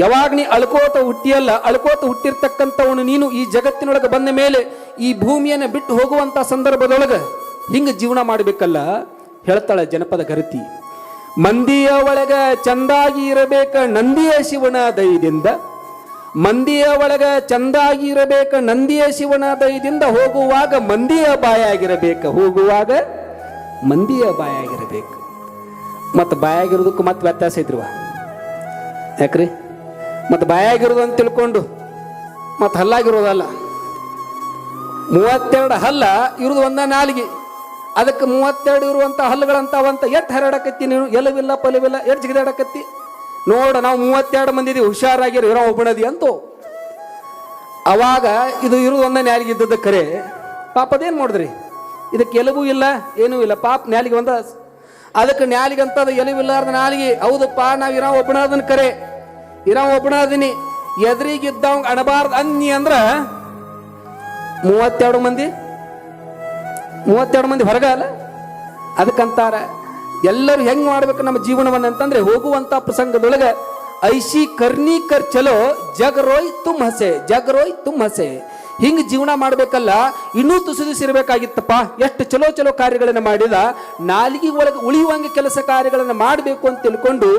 ಯಾವಾಗ ನೀ ಅಳ್ಕೋತ ಹುಟ್ಟಿಯಲ್ಲ, ಅಳ್ಕೋತ ಹುಟ್ಟಿರ್ತಕ್ಕಂಥವನು ನೀನು ಈ ಜಗತ್ತಿನೊಳಗೆ ಬಂದ ಮೇಲೆ ಈ ಭೂಮಿಯನ್ನು ಬಿಟ್ಟು ಹೋಗುವಂಥ ಸಂದರ್ಭದೊಳಗೆ ಹಿಂಗೆ ಜೀವನ ಮಾಡಬೇಕಲ್ಲ? ಹೇಳ್ತಾಳೆ ಜನಪದ ಗರತಿ. ಮಂದಿಯ ಒಳಗ ಚಂದಾಗಿ ಇರಬೇಕ ನಂದಿಯ ಶಿವನ ದಯದಿಂದ, ಮಂದಿಯ ಒಳಗ ಚಂದಾಗಿ ಇರಬೇಕ ನಂದಿಯ ಶಿವನ ದಯದಿಂದ ಹೋಗುವಾಗ ಮಂದಿಯ ಬಾಯಾಗಿರಬೇಕ, ಹೋಗುವಾಗ ಮಂದಿಯ ಬಾಯಾಗಿರಬೇಕು. ಮತ್ತು ಬಾಯಾಗಿರೋದಕ್ಕೂ ಮತ್ತೆ ವ್ಯತ್ಯಾಸ ಐತ್ರಿವ? ಯಾಕ್ರಿ? ಮತ್ತು ಅಂತ ತಿಳ್ಕೊಂಡು ಮತ್ತು ಹಲ್ಲಾಗಿರೋದಲ್ಲ. ಮೂವತ್ತೆರಡು ಹಲ್ಲ ಇರೋದು ಒಂದ ನಾಲಿಗೆ. ಅದಕ್ಕೆ ಮೂವತ್ತೆರಡು ಇರುವಂಥ ಹಲ್ಲುಗಳಂತಾವಂತ ಎಷ್ಟು ಹರಡಕತ್ತಿ ನೀನು. ಎಲ್ಲವಿಲ್ಲ ಪಲವಿಲ್ಲ ಎಡ್ ಜಿಗಿದಾಡಕತ್ತಿ ನೋಡ ನಾವು ಮೂವತ್ತೆರಡು ಮಂದಿ ಇದೀವಿ ಹುಷಾರಾಗಿರೋ, ಇರೋ ಒಬ್ಬಣದಿ ಅಂತೂ. ಅವಾಗ ಇದು ಇರೋದು ಒಂದ ನ್ಯಾಲಿಗೆ ಇದ್ದದ್ದು ಖರೆ ಪಾಪ ಅದೇನು ಮಾಡಿದ್ರಿ? ಇದಕ್ಕೆ ಎಲುಬು ಇಲ್ಲ, ಏನೂ ಇಲ್ಲ. ಪಾಪ ನ್ಯಾಲಿಗೆ ಒಂದ ಅದಕ್ಕೆ ನ್ಯಾಲಿಗೆ ಅಂತದ ಎಲುವಿಲ್ಲಾರ್ದ ನಾಲಿಗೆ. ಹೌದಪ್ಪ ನಾವು ಇರೋ ಒಬ್ಬಣದನ್ ಕರೆ. ಇರೋ ಒಬ್ಬಣದಿನಿ ಎದುರಿಗಿದ್ದವಂಗ ಅಣಬಾರ್ದು ಅನ್ನಿ ಅಂದ್ರ ಮೂವತ್ತೆರಡು ಮಂದಿ? ಮೂವತ್ತೆರಡು ಮಂದಿ ಹೊರಗ ಅಲ್ಲ? ಅದಕ್ಕಂತಾರ, ಎಲ್ಲರೂ ಹೆಂಗ್ ಮಾಡ್ಬೇಕು ನಮ್ಮ ಜೀವನವನ್ನ ಅಂತಂದ್ರೆ ಹೋಗುವಂತ ಪ್ರಸಂಗದೊಳಗ ಐಸಿ ಕರ್ನಿ ಕರ್ ಚಲೋ ಜಗ್ ರೋಯ್ ತುಮ್ ಹಸೆ ಜಗ್ ರೋಯ್ ತುಮ್ ಹಸೆ. ಹಿಂಗ್ ಜೀವನ ಮಾಡ್ಬೇಕಲ್ಲ, ಇನ್ನೂ ತುಸು ಇರಬೇಕಾಗಿತ್ತಪ್ಪ. ಎಷ್ಟು ಚಲೋ ಚಲೋ ಕಾರ್ಯಗಳನ್ನ ಮಾಡಿದ, ನಾಲಿಗೆ ಒಳಗೆ ಉಳಿಯುವಂಗೆ ಕೆಲಸ ಕಾರ್ಯಗಳನ್ನ ಮಾಡಬೇಕು ಅಂತ ತಿಳ್ಕೊಂಡು